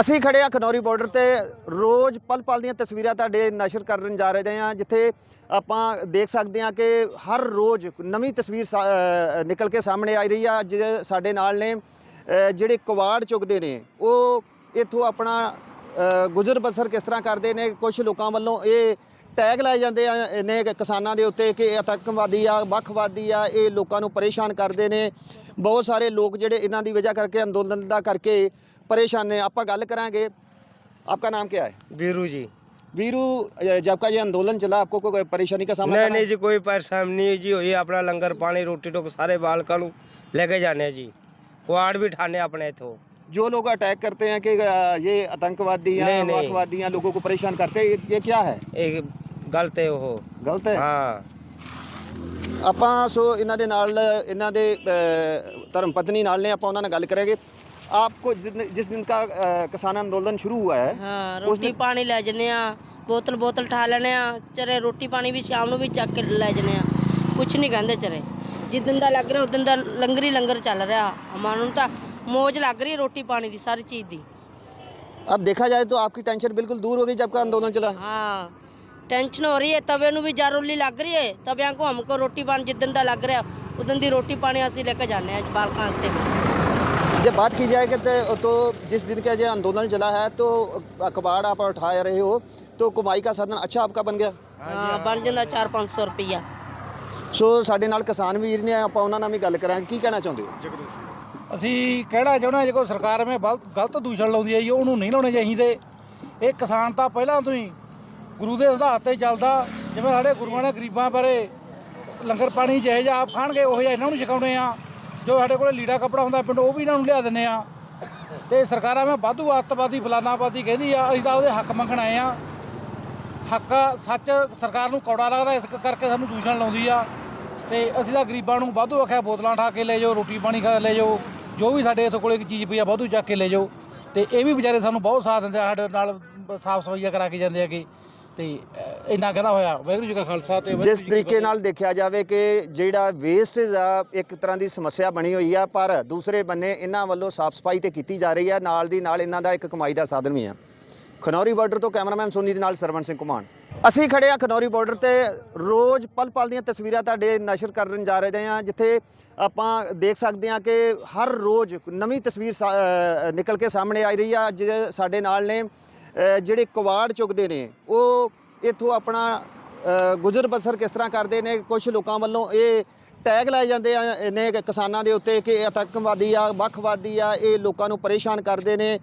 ਅਸੀਂ ਖੜੇ ਆ ਖਨੌਰੀ ਬਾਰਡਰ ਤੇ। ਰੋਜ਼ ਪਲ ਪਲ ਦੀਆਂ ਤਸਵੀਰਾਂ ਤੁਹਾਡੇ ਨਸ਼ਰ ਕਰਨ ਜਾ ਰਹੇ ਹਾਂ, ਜਿੱਥੇ ਆਪਾਂ ਦੇਖ ਸਕਦੇ ਹਾਂ ਕਿ ਹਰ ਰੋਜ਼ ਨਵੀਂ ਤਸਵੀਰ ਸਾ- ਨਿਕਲ ਕੇ ਸਾਹਮਣੇ ਆ ਰਹੀ ਆ। ਅੱਜ ਸਾਡੇ ਨਾਲ ਨੇ ਜਿਹੜੇ ਕਵਾੜ ਚੁੱਕਦੇ ਨੇ, ਉਹ ਇੱਥੋਂ ਆਪਣਾ ਗੁਜ਼ਰ ਬਸਰ ਕਿਸ ਤਰ੍ਹਾਂ ਕਰਦੇ ਨੇ ਕੁਝ ਲੋਕਾਂ ਵੱਲੋਂ ਇਹ ਟੈਗ ਲਾਏ ਜਾਂਦੇ ਆ ਨੇ ਕਿਸਾਨਾਂ ਦੇ ਉੱਤੇ ਕਿ ਆਤੰਕਵਾਦੀ ਆ, ਵੱਖਵਾਦੀ ਆ, ਇਹ ਲੋਕਾਂ ਨੂੰ ਪਰੇਸ਼ਾਨ ਕਰਦੇ ਨੇ। ਬਹੁਤ ਸਾਰੇ ਲੋਕ ਜਿਹੜੇ ਇਹਨਾਂ ਦੀ ਵਜ੍ਹਾ ਕਰਕੇ ਅੰਦੋਲਨ ਦਾ ਕਰਕੇ परेशान ਨੇ आप गल करा आपका नाम क्या है? वीरू जी। वीरू जब का ये आंदोलन चला आपको कोई परेशानी का सामना नहीं नहीं जी कोई परेशानी नहीं जी हुई। अपना लंगर पानी रोटी टोक सारे बालकों लेके जाने जी। कुआड़ भी ठाने अपने इतो जो लोग अटैक करते हैं कि ये आतंकवादी या आतंकवादी हैं लोगों को परेशान करते हैं ये क्या है? एक गलत है वो। गलत है? हाँ। ਆਪਾਂ सो ਇਹਨਾਂ ਦੇ ਨਾਲ ਇਹਨਾਂ ਦੇ ਧਰਮ गल करेंगे। आपको जिस दिन जिस दिन का अ, किसान आंदोलन शुरू हुआ है ਹਾਂ ਉਸ ਰੋਟੀ ਦਿਨ- ਪਾਣੀ ਲੈ ਜੰਨੇ ਆ ਬੋਤਲ ਬੋਤਲ ਠਾ ਲੈਣੇ ਆ ਚਰੇ ਰੋਟੀ ਪਾਣੀ ਵੀ ਸ਼ਾਮ ਨੂੰ ਵੀ ਚੱਕ ਕੇ ਲੈ ਜੰਨੇ ਆ ਕੁਛ ਨਹੀਂ ਕਹਿੰਦੇ ਚਰੇ ਜਿੱਦਨ ਦਾ ਲੱਗ ਰਿਹਾ ਉਦੋਂ ਦਾ ਲੰਗਰ ਹੀ ਲੰਗਰ ਚੱਲ ਰਿਹਾ ਅਮਾਨ ਨੂੰ ਤਾਂ ਮੌਜ ਲੱਗ ਰਹੀ ਹੈ ਰੋਟੀ ਪਾਣੀ ਦੀ ਸਾਰੀ ਚੀਜ਼ ਦੀ अब देखा जाए तो आपकी टेंशन बिल्कुल दूर हो गई जब का आंदोलन चला हाँ टेंशन हो रही है तवे ਨੂੰ ਵੀ ਜਾਰੋਲੀ ਲੱਗ ਰਹੀ ਹੈ ਤਵਿਆਂ ਕੋ ਹਮਕੋ ਰੋਟੀ ਪਾਣੀ ਜਿੱਦਨ ਦਾ ਲੱਗ ਰਿਹਾ ਉਦੋਂ ਦੀ ਰੋਟੀ ਪਾਣੀ ਅਸੀਂ ਲੈ ਕੇ ਜਾਂਦੇ ਆ ਬਾਲਕਾਂ ਤੇ जब बात की जाए कि तो, तो जिस दिन का जो आंदोलन चला है तो अखबार आप उठा रहे हो तो कमाई का साधन अच्छा आपका बन गया ਹਾਂ ਬਣ ਜਾਂਦਾ 4-500 ਰੁਪਈਆ ਸੋ ਸਾਡੇ ਨਾਲ ਕਿਸਾਨ ਵੀਰ ਨੇ ਆਪਾਂ ਉਹਨਾਂ ਨਾਲ ਵੀ ਗੱਲ ਕਰਾਂਗੇ ਕੀ ਕਹਿਣਾ ਚਾਹੁੰਦੇ ਹੋ ਅਸੀਂ ਕਹਿਣਾ ਚਾਹੁੰਦੇ ਹਾਂ ਜੇ ਕੋਈ ਸਰਕਾਰ ਐਵੇਂ ਬਲ- ਗਲਤ ਦੂਸ਼ਣ ਲਾਉਂਦੀ ਹੈ ਜੀ ਉਹਨੂੰ ਨਹੀਂ ਲਾਉਣੇ ਚਾਹੀਦੇ ਇਹ ਕਿਸਾਨ ਤਾਂ ਪਹਿਲਾਂ ਤੋਂ ਹੀ ਗੁਰੂ ਦੇ ਸਿਧਾਂਤ ਤੇ ਚੱਲਦਾ ਜਿਵੇਂ ਸਾਡੇ ਗੁਰੂਆਂ ਨੇ ਗਰੀਬਾਂ ਬਾਰੇ ਲੰਗਰ ਪਾਣੀ ਜਿਹੇ ਜਿਹਾ ਆਪ ਖਾਣਗੇ ਉਹ ਜਿਹਾ ਇਹਨਾਂ ਨੂੰ ਸਿਖਾਉਣੇ ਆ ਜੋ ਸਾਡੇ ਕੋਲ ਲੀੜਾ ਕੱਪੜਾ ਹੁੰਦਾ ਪਿੰਡ, ਉਹ ਵੀ ਇਹਨਾਂ ਨੂੰ ਲਿਆ ਦਿੰਦੇ ਆ ਤੇ ਸਰਕਾਰਾਂ ਮੈਂ ਵਾਧੂ ਅੱਤਵਾਦੀ ਫਲਾਨਾਵਾਦੀ ਕਹਿੰਦੀ ਆ, ਅਸੀਂ ਤਾਂ ਉਹਦੇ ਹੱਕ ਮੰਗਣ ਆਏ ਆ ਹੱਕ ਸੱਚ ਸਰਕਾਰ ਨੂੰ ਕੌੜਾ ਲੱਗਦਾ, ਇਸ ਕਰਕੇ ਸਾਨੂੰ ਦੂਸ਼ਣ ਲਾਉਂਦੀ ਆ। ਤੇ ਅਸੀਂ ਤਾਂ ਗਰੀਬਾਂ ਨੂੰ ਵਾਧੂ ਆਖਿਆ, ਬੋਤਲਾਂ ਠਾ ਕੇ ਲੈ ਜਾਓ, ਰੋਟੀ ਪਾਣੀ ਖਾ, ਲੈ ਜਾਓ। ਜੋ ਵੀ ਸਾਡੇ ਇੱਥੇ ਕੋਲੇ ਇੱਕ ਚੀਜ਼ ਪਈ ਆ, ਵਾਧੂ ਚੱਕ ਕੇ ਲੈ ਜਾਓ। ਤੇ ਇਹ ਵੀ ਵਿਚਾਰੇ ਸਾਨੂੰ ਬਹੁਤ ਸਾਥ ਦਿੰਦੇ ਆ, ਸਾਡੇ ਨਾਲ ਸਾਫ਼ ਸਫਾਈਆਂ ਕਰਾ ਕੇ ਜਾਂਦੇ ਆ ਕਿ ਤੇ ਇੰਨਾ ਕਹਿੰਦਾ ਹੋਇਆ ਵਾਹਿਗੁਰੂ ਜੀ ਕਾ ਖਾਲਸਾ ਤੇ ਜਿਸ ਤਰੀਕੇ। ਨਾਲ ਦੇਖਿਆ ਜਾਵੇ ਕਿ ਜਿਹੜਾ ਵੇਸਟੇਜ ਆ ਇੱਕ ਤਰ੍ਹਾਂ ਦੀ ਸਮੱਸਿਆ ਬਣੀ ਹੋਈ ਆ ਪਰ ਦੂਸਰੇ ਬੰਨੇ ਇਹਨਾਂ ਵੱਲੋਂ ਸਾਫ਼ ਸਫ਼ਾਈ ਤੇ ਕੀਤੀ ਜਾ ਰਹੀ ਆ ਨਾਲ ਦੀ ਨਾਲ ਇਹਨਾਂ ਦਾ ਇੱਕ ਕਮਾਈ ਦਾ ਸਾਧਨ ਵੀ ਆ ਖਨੌਰੀ ਬਾਰਡਰ ਤੋਂ ਕੈਮਰਾਮੈਨ ਸੋਨੀ ਦੇ ਨਾਲ ਸਰਵਣ ਸਿੰਘ ਕੁਮਾਨ ਅਸੀਂ ਖੜੇ ਆ ਖਨੌਰੀ ਬਾਰਡਰ ਤੇ ਰੋਜ਼ ਪਲ ਪਲ ਦੀਆਂ ਤਸਵੀਰਾਂ ਤੁਹਾਡੇ ਨਸ਼ਰ ਕਰਨ ਜਾ ਰਹੇ ਹਾਂ ਜਿੱਥੇ ਆਪਾਂ ਦੇਖ ਸਕਦੇ ਹਾਂ ਕਿ ਹਰ ਰੋਜ਼ ਨਵੀਂ ਤਸਵੀਰ ਨਿਕਲ ਕੇ ਸਾਹਮਣੇ ਆ ਰਹੀ ਆ ਅੱਜ ਸਾਡੇ ਨਾਲ ਨੇ ਜਿਹੜੇ ਕਵਾੜ ਚੁੱਕਦੇ ਨੇ ਉਹ ਇੱਥੋਂ ਆਪਣਾ ਅ, ਗੁਜ਼ਰ ਬਸਰ ਕਿਸ ਤਰ੍ਹਾਂ ਕਰਦੇ ਨੇ ਕੁਝ ਲੋਕਾਂ ਵੱਲੋਂ ਇਹ ਟੈਗ ਲਾਏ ਜਾਂਦੇ ਆ ਨੇ ਕਿਸਾਨਾਂ ਦੇ ਉੱਤੇ ਕਿ ਇਹ ਆਤੰਕਵਾਦੀ ਆ ਵੱਖਵਾਦੀ ਆ ਇਹ ਲੋਕਾਂ ਨੂੰ ਪਰੇਸ਼ਾਨ ਕਰਦੇ ਨੇ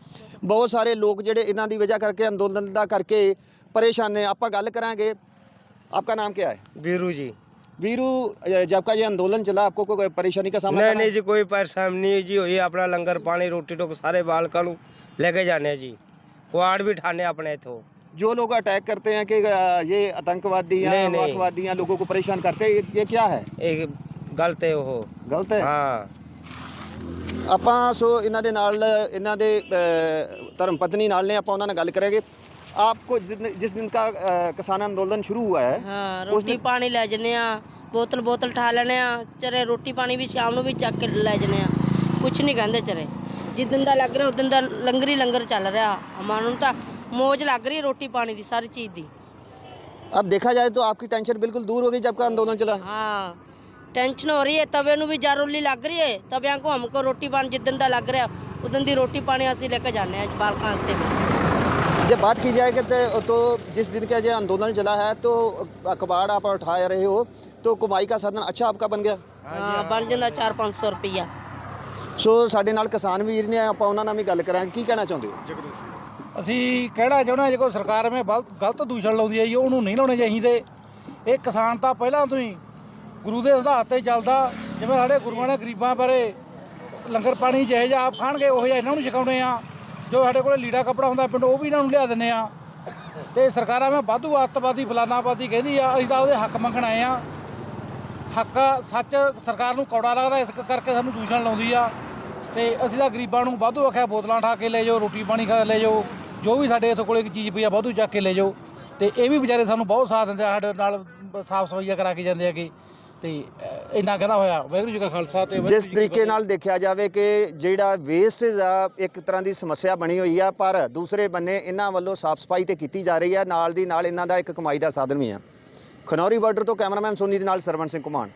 ਬਹੁਤ ਸਾਰੇ ਲੋਕ ਜਿਹੜੇ ਇਹਨਾਂ ਦੀ ਵਜ੍ਹਾ ਕਰਕੇ ਅੰਦੋਲਨ ਦਾ ਕਰਕੇ परेशान है आपका गल कराएंगे आपका नाम क्या है बीरू जी वीरू अ, जब का ये आंदोलन चला आपको कोई परेशानी का सामना ਨਹੀਂ करना ਨਹੀਂ ਜੀ ਕੋਈ ਪਰੇਸ਼ਾਨੀ ਨਹੀਂ ਜੀ ਹੋਈ ਆਪਣਾ ਲੰਗਰ ਪਾਣੀ ਰੋਟੀ ਟੁਕ ਸਾਰੇ ਬਾਲਕਾਂ ਨੂੰ ਲੈ ਕੇ ਜਾਣੇ ਜੀ ਕੁਆੜ ਵੀ ਠਾਣੇ ਆਪਣੇ ਇਥੋਂ जो लोग अटैक करते हैं कि अ, ये आतंकवादी या नहीं, नहीं। वक्खवादी या लोगों को परेशान करते हैं ये, ये क्या है ਇਹ ਗਲਤ ਹੈ ਉਹ गलत है ਹਾਂ ਆਪਾਂ ਸੋ ਇਹਨਾਂ ਦੇ ਨਾਲ ਇਹਨਾਂ ਦੇ ਅ, ਧਰਮ ਪਤਨੀ ਨਾਲ ਨੇ ਆਪਾਂ ਉਹਨਾਂ ਨਾਲ ਗੱਲ ਕਰਾਂਗੇ आपको जिस दिन जिस दिन का अ, किसान आंदोलन शुरू हुआ है ਹਾਂ ਉਸ ਰੋਟੀ ਦਿਨ- ਪਾਣੀ ਲੈ ਜੰਨੇ ਆ ਬੋਤਲ ਬੋਤਲ ਠਾ ਲੈਣੇ ਆ ਚਰੇ ਰੋਟੀ ਪਾਣੀ ਵੀ ਸ਼ਾਮ ਨੂੰ ਵੀ ਚੱਕ ਕੇ ਲੈ ਜੰਨੇ ਆ ਕੁਛ ਨਹੀਂ ਕਹਿੰਦੇ ਚਰੇ ਜਿੱਦਨ ਦਾ ਲੱਗ ਰਿਹਾ ਉਦੋਂ ਦਾ ਲੰਗਰ ਹੀ ਲੰਗਰ ਚੱਲ ਰਿਹਾ ਅਮਾਨ ਨੂੰ ਤਾਂ ਮੌਜ ਲੱਗ ਰਹੀ ਹੈ ਰੋਟੀ ਪਾਣੀ ਦੀ ਸਾਰੀ ਚੀਜ਼ ਦੀ अब देखा जाए तो आपकी टेंशन बिल्कुल दूर हो गई जब का आंदोलन चला ਹਾਂ ਟੈਨਸ਼ਨ ਹੋ ਰਹੀ ਹੈ ਤਵੇ ਨੂੰ ਵੀ ਜਾਰੋਲੀ ਲੱਗ ਰਹੀ ਹੈ ਤਵਿਆਂ ਕੋ ਹਮਕੋ ਰੋਟੀ ਪਾਣੀ ਜਿੱਦਨ ਦਾ ਲੱਗ ਰਿਹਾ ਉਦੋਂ ਦੀ ਰੋਟੀ ਪਾਣੀ ਅਸੀਂ ਲੈ ਕੇ ਜਾਂਦੇ ਆ ਬਾਲਕਾਂ ਤੇ जब बात की जाए कि तो, तो जिस दिन का जो आंदोलन चला है तो अखबार आप उठा रहे हो तो कमाई का साधन अच्छा आपका बन गया ਹਾਂ ਬਣ ਜਾਂਦਾ 4-500 ਰੁਪਈਆ ਸੋ ਸਾਡੇ ਨਾਲ ਕਿਸਾਨ ਵੀਰ ਨੇ ਆਪਾਂ ਉਹਨਾਂ ਨਾਲ ਵੀ ਗੱਲ ਕਰਾਂਗੇ। ਕੀ ਕਹਿਣਾ ਚਾਹੁੰਦੇ ਹੋ? ਅਸੀਂ ਕਹਿਣਾ ਚਾਹੁੰਦੇ ਹਾਂ ਜੇ ਕੋਈ ਸਰਕਾਰ ਬਲ- ਗਲਤ ਦੂਸ਼ਣ ਲਾਉਂਦੀ ਹੈ ਜੀ ਉਹਨੂੰ ਨਹੀਂ ਲਾਉਣੇ ਚਾਹੀਦੇ। ਇਹ ਕਿਸਾਨ ਤਾਂ ਪਹਿਲਾਂ ਤੋਂ ਹੀ ਗੁਰੂ ਦੇ ਸਿਧਾਂਤ ਤੇ ਚੱਲਦਾ। ਜਿਵੇਂ ਸਾਡੇ ਗੁਰੂਆਂ ਨੇ ਗਰੀਬਾਂ ਬਾਰੇ ਲੰਗਰ ਪਾਣੀ ਜਿਹੇ ਜਿਹਾ ਆਪ ਖਾਣਗੇ ਉਹ ਜਿਹਾ ਇਹਨਾਂ ਨੂੰ ਸਿਖਾਉਣੇ ਆ। ਜੋ ਸਾਡੇ ਕੋਲ ਲੀੜਾ ਕੱਪੜਾ ਹੁੰਦਾ ਪਿੰਡ ਉਹ ਵੀ ਇਹਨਾਂ ਨੂੰ ਲਿਆ ਦਿੰਦੇ ਆ। ਤੇ ਸਰਕਾਰਾਂ ਮੈਂ ਵਾਧੂ ਅੱਤਵਾਦੀ ਫਲਾਨਾਵਾਦੀ ਕਹਿੰਦੀ ਆ ਅਸੀਂ ਤਾਂ ਉਹਦੇ ਹੱਕ ਮੰਗਣ ਆਏ ਆ। ਹੱਕ ਸੱਚ ਸਰਕਾਰ ਨੂੰ ਕੌੜਾ ਲੱਗਦਾ ਇਸ ਕਰਕੇ ਸਾਨੂੰ ਦੂਸ਼ਣ ਲਾਉਂਦੀ ਆ। ਤੇ ਅਸੀਂ ਤਾਂ ਗਰੀਬਾਂ ਨੂੰ ਵਾਧੂ ਆਖਿਆ ਬੋਤਲਾਂ ਠਾ ਕੇ ਲੈ ਜਾਓ ਰੋਟੀ ਪਾਣੀ ਖਾ ਲੈ ਜਾਓ ਜੋ ਵੀ ਸਾਡੇ ਇਸ ਕੋਲੇ ਇੱਕ ਚੀਜ਼ ਪਈ ਆ ਵਾਧੂ ਚੱਕ ਕੇ ਲੈ ਜਾਓ। ਤੇ ਇਹ ਵੀ ਵਿਚਾਰੇ ਸਾਨੂੰ ਬਹੁਤ ਸਾਥ ਦਿੰਦੇ ਆ ਸਾਡੇ ਨਾਲ ਸਾਫ਼ ਸਫਾਈਆਂ ਕਰਾ ਕੇ ਜਾਂਦੇ ਆਗੇ ਤੇ ਇੰਨਾ ਕਹਿੰਦਾ ਹੋਇਆ ਵੈਗਰੂ ਜੀ ਦਾ ਖਾਲਸਾ ਤੇ ਜਿਸ ਤਰੀਕੇ ਨਾਲ ਦੇਖਿਆ ਜਾਵੇ ਕਿ ਜਿਹੜਾ ਵੇਸਟੇਜ ਆ ਇੱਕ ਤਰ੍ਹਾਂ ਦੀ ਸਮੱਸਿਆ ਬਣੀ ਹੋਈ ਆ ਪਰ ਦੂਸਰੇ ਬੰਨੇ ਇਹਨਾਂ ਵੱਲੋਂ ਸਾਫ਼ ਸਫ਼ਾਈ ਤੇ ਕੀਤੀ ਜਾ ਰਹੀ ਆ ਨਾਲ ਦੀ ਨਾਲ ਇਹਨਾਂ ਦਾ ਇੱਕ ਕਮਾਈ ਦਾ ਸਾਧਨ ਵੀ ਆ। ਖਨੌਰੀ ਬਾਰਡਰ ਤੋਂ ਕੈਮਰਾਮੈਨ ਸੋਨੀ ਦੇ ਨਾਲ ਸਰਵਨ ਸਿੰਘ ਕੁਮਾਨ।